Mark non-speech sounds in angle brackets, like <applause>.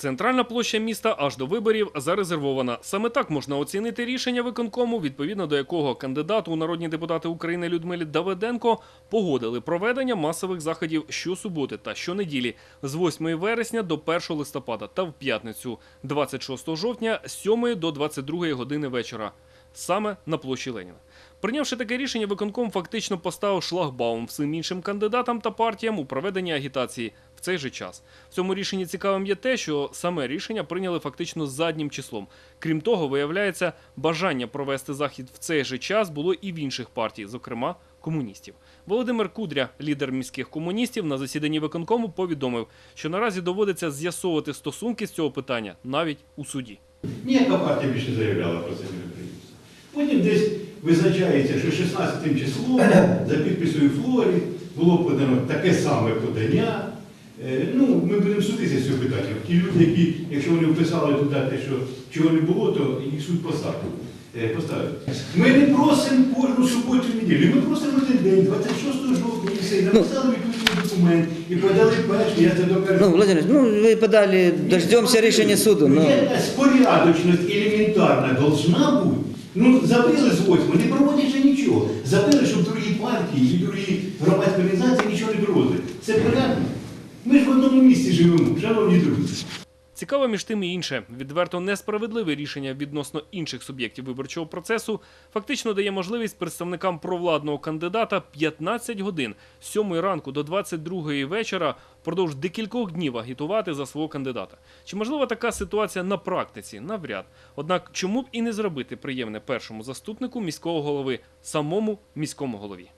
Центральна площа міста аж до виборів зарезервована. Саме так можна оцінити рішення виконкому, відповідно до якого кандидату у народні депутати України Людмилі Давиденко погодили проведення масових заходів щосуботи та щонеділі з 8 вересня до 1 листопада та в п'ятницю 26 жовтня з 7 до 22 години вечора. Саме на площі Леніна. Прийнявши таке рішення, виконком фактично поставив шлагбаум всім іншим кандидатам та партіям у проведенні агітації в цей же час. В цьому рішенні цікавим є те, що саме рішення прийняли фактично заднім числом. Крім того, виявляється, бажання провести захід в цей же час було і в інших партій, зокрема комуністів. Володимир Кудря, лідер міських комуністів, на засіданні виконкому повідомив, що наразі доводиться з'ясовувати стосунки з цього питання навіть у суді. Ніяка партія більше заявляла про це. Потім десь визначається, що 16 числом <coughs> за підписою Флорі було подано таке саме подання. Е, Ну, ми будемо судитися з цього питання. Ті люди, які, якщо вони вписали туди те, що чого не було, то їх суд поставив. Е, поставив. Ми не просимо кожну суботу неділю. Ми просимо один день, 26 жовтня, і все, написали відповідний документ, і подали перший, я це докажу. Ну, Владимир, ну вы подали, дождемся решения суду, но... Якась порядочність елементарна должна бути. Ну, забили з восьми, не вже нічого. Забили, щоб другі партії і другі громадські організації нічого не проводили. Це порядно. Ми ж в одному місці живемо, шановні друзі. Цікаво між тим і інше. Відверто несправедливе рішення відносно інших суб'єктів виборчого процесу фактично дає можливість представникам провладного кандидата 15 годин з 7 ранку до 22 вечора впродовж декількох днів агітувати за свого кандидата. Чи можлива така ситуація на практиці? Навряд. Однак чому б і не зробити приємне першому заступнику міського голови, самому міському голові?